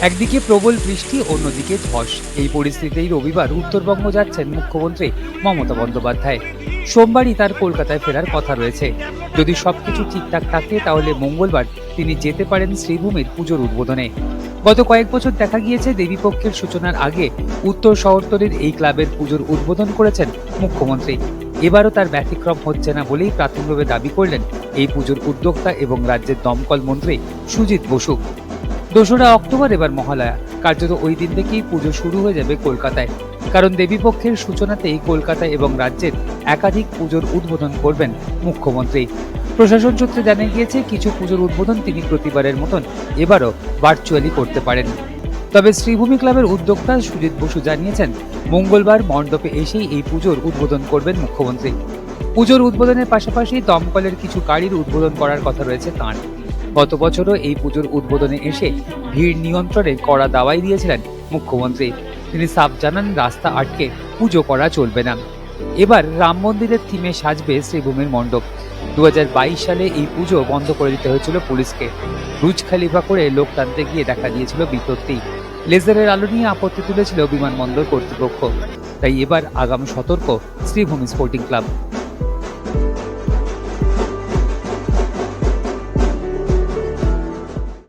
একদিকে প্রবল বৃষ্টি, অন্যদিকে ধস। এই পরিস্থিতিতেই রবিবার উত্তরবঙ্গ যাচ্ছেন মুখ্যমন্ত্রী মমতা বন্দ্যোপাধ্যায়। সোমবারই তার কলকাতায় ফেরার কথা রয়েছে। যদি সবকিছু ঠিকঠাক থাকে, তাহলে মঙ্গলবার তিনি যেতে পারেন শ্রীভূমির পুজোর উদ্বোধনে। গত কয়েক বছর দেখা গিয়েছে, দেবীপক্ষের সূচনার আগে উত্তর শহরতলির এই ক্লাবের পুজোর উদ্বোধন করেছেন মুখ্যমন্ত্রী। এবারও তার ব্যতিক্রম হচ্ছে না বলেই প্রাথমিকভাবে দাবি করলেন এই পুজোর উদ্যোক্তা এবং রাজ্যের দমকল মন্ত্রী সুজিত বসু। দোসরা অক্টোবর এবার মহালয়া। কার্যত ওই দিন থেকেই পুজো শুরু হয়ে যাবে কলকাতায়। কারণ দেবীপক্ষের সূচনাতেই কলকাতা এবং রাজ্যের একাধিক পুজোর উদ্বোধন করবেন মুখ্যমন্ত্রী। প্রশাসন সূত্রে জানা গিয়েছে, কিছু পুজোর উদ্বোধন তিনি প্রতিবারের মতন এবারও ভার্চুয়ালি করতে পারেন। তবে শ্রীভূমি ক্লাবের উদ্যোক্তা সুজিত বসু জানিয়েছেন, মঙ্গলবার মণ্ডপে এসেই এই পুজোর উদ্বোধন করবেন মুখ্যমন্ত্রী। পুজোর উদ্বোধনের পাশাপাশি দমকলের কিছু গাড়ির উদ্বোধন করার কথা রয়েছে তাঁর। গত বছরও এই পুজোর উদ্বোধনে এসে ভিড় নিয়ন্ত্রণে কড়া দাওয়াই দিয়েছিলেন মুখ্যমন্ত্রী। তিনি সাফ জানান, রাস্তা আটকে পুজো করা চলবে না। এবার রাম মন্দিরের থিমে সাজবে শ্রীভূমির মণ্ডপ। দু হাজার বাইশ সালে এই পুজো বন্ধ করে দিতে হয়েছিল পুলিশকে। রুজ খালিফা করে লোক টানতে গিয়ে দেখা দিয়েছিল বিপত্তি। লেজারের আলো নিয়ে আপত্তি তুলেছিল বিমানবন্দর কর্তৃপক্ষ। তাই এবার আগাম সতর্ক শ্রীভূমি স্পোর্টিং ক্লাব।